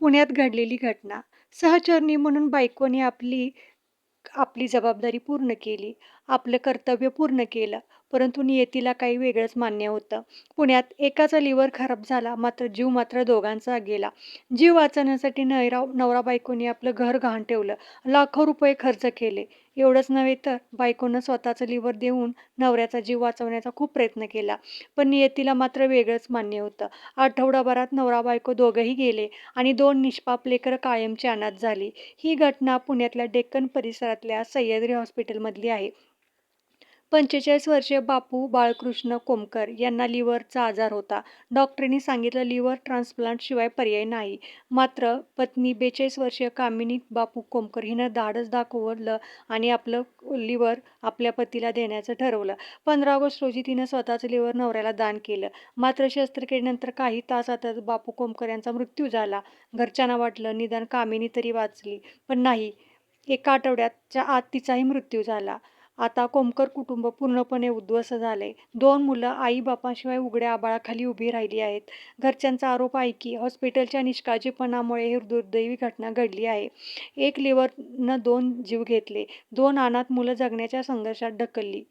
पुण्यात घडलेली घटना. सहचरणी म्हणून बायकोने आपली आपली जबाबदारी पूर्ण केली. आपलं कर्तव्य पूर्ण केलं. परंतु नियतीला काही वेगळंच मान्य होतं. पुण्यात एकाचा लिव्हर खराब झाला मात्र जीव मात्र दोघांचा गेला. जीव वाचवण्यासाठी नैराव नवरा बायकोने आपलं घर गहाण ठेवलं. लाखो रुपये खर्च केले. एवढंच नव्हे तर बायकोनं स्वतःचं लिव्हर देऊन नवऱ्याचा जीव वाचवण्याचा खूप प्रयत्न केला. पण नियतीला मात्र वेगळंच मान्य होतं. आठवडाभरात नवरा बायको दोघंही गेले आणि दोन निष्पाप लेकरं कायमची अनाथ झाली. ही घटना पुण्यातल्या डेक्कन परिसरातल्या सह्याद्री हॉस्पिटलमधली आहे. पंचेचाळीस वर्षीय बापू बाळकृष्ण कोमकर यांना लिव्हरचा आजार होता. डॉक्टरांनी सांगितलं लिव्हर ट्रान्सप्लांटशिवाय पर्याय नाही. मात्र पत्नी बेचाळीस वर्षीय कामिनी बापू कोमकर हिनं धाडस दाखवलं आणि आपलं लिव्हर आपल्या पतीला देण्याचं ठरवलं. पंधरा ऑगस्ट रोजी तिनं स्वतःचं लिव्हर नवऱ्याला दान केलं. मात्र शस्त्रक्रियेनंतर काही तासातच बापू कोमकर यांचा मृत्यू झाला. घरच्यांना वाटलं निदान कामिनी तरी वाचली. पण नाही एका आठवड्याच्या आत तिचाही मृत्यू झाला. आता कोमकर कुटुंब पूर्णपणे उद्ध्वस्त झाले. दोन मुलं आई बापाशिवाय उघड्या आबाळाखाली उभी राहिली आहेत. घरच्यांचा आरोप आहे की हॉस्पिटलच्या निष्काळजीपणामुळे ही दुर्दैवी घटना घडली आहे. एक लिव्हरनं दोन जीव घेतले. दोन अनाथ मुलं जगण्याच्या संघर्षात ढकलली.